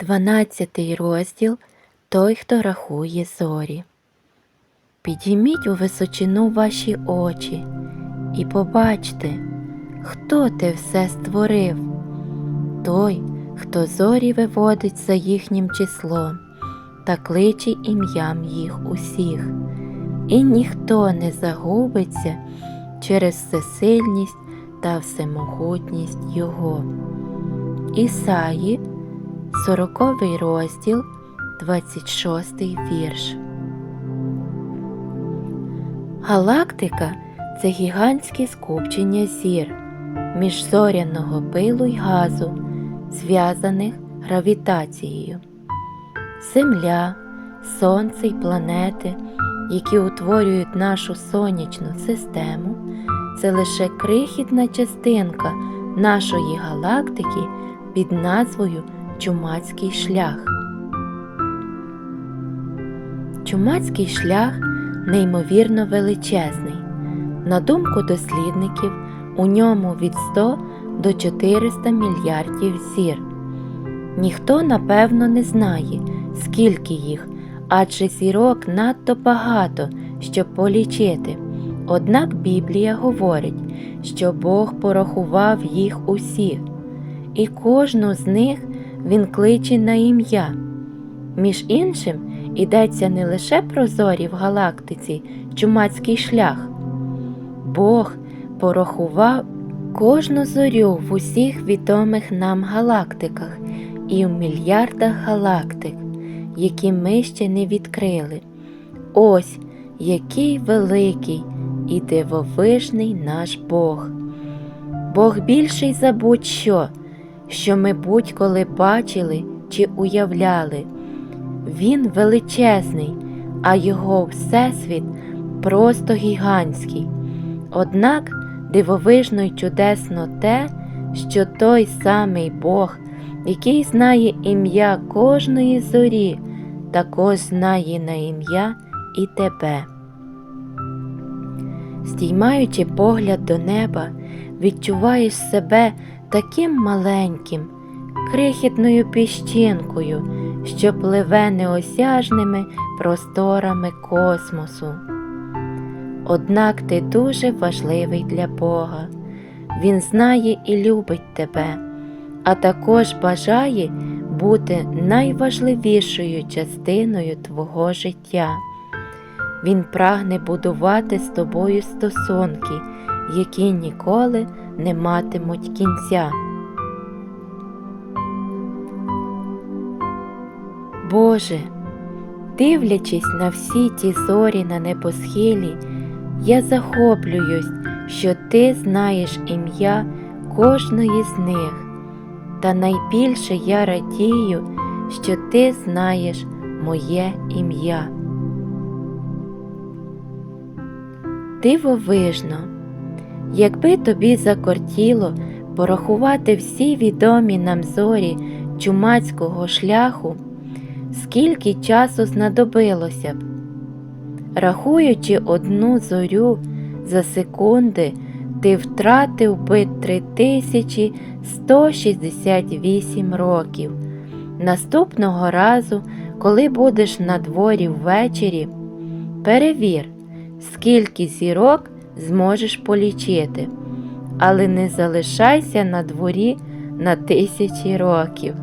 Дванадцятий розділ Той, хто рахує зорі. Підійміть у височину ваші очі і побачте, хто те все створив, той, хто зорі виводить за їхнім числом та кличе ім'ям їх усіх, і ніхто не загубиться через всесильність та всемогутність Його. Ісаї, 40 розділ, 26 вірш. Галактика це гігантське скупчення зір міжзоряного пилу й газу, зв'язаних гравітацією. Земля, Сонце й планети, які утворюють нашу сонячну систему, це лише крихітна частинка нашої галактики під назвою Чумацький шлях. Чумацький шлях неймовірно величезний. На думку дослідників, у ньому від 100 до 400 мільярдів зір. Ніхто напевно не знає, скільки їх, адже зірок надто багато, щоб полічити. Однак Біблія говорить, що Бог порахував їх усіх, і кожну з них Він кличе на ім'я. Між іншим, йдеться не лише про зорі в галактиці, чумацький шлях. Бог порахував кожну зорю в усіх відомих нам галактиках і в мільярдах галактик, які ми ще не відкрили. Ось який великий і дивовижний наш Бог. Бог більший за будь-що, що ми будь-коли бачили чи уявляли. Він величезний, а його всесвіт просто гігантський. Однак дивовижно й чудесно те, що той самий Бог, який знає ім'я кожної зорі, також знає на ім'я і тебе. Здіймаючи погляд до неба, відчуваєш себе таким маленьким, крихітною піщинкою, що пливе неосяжними просторами космосу. Однак ти дуже важливий для Бога. Він знає і любить тебе, а також бажає бути найважливішою частиною твого життя. Він прагне будувати з тобою стосунки, які ніколи не матимуть кінця. Боже, дивлячись на всі ті зорі на небосхилі, я захоплююсь, що Ти знаєш ім'я кожної з них, та найбільше я радію, що Ти знаєш моє ім'я. Дивовижно, якби тобі закортіло порахувати всі відомі нам зорі чумацького шляху, скільки часу знадобилося б. Рахуючи одну зорю за секунди, ти втратив би 3168 років. Наступного разу, коли будеш на дворі ввечері, перевір, скільки зірок зможеш полічити, але не залишайся на дворі на тисячі років.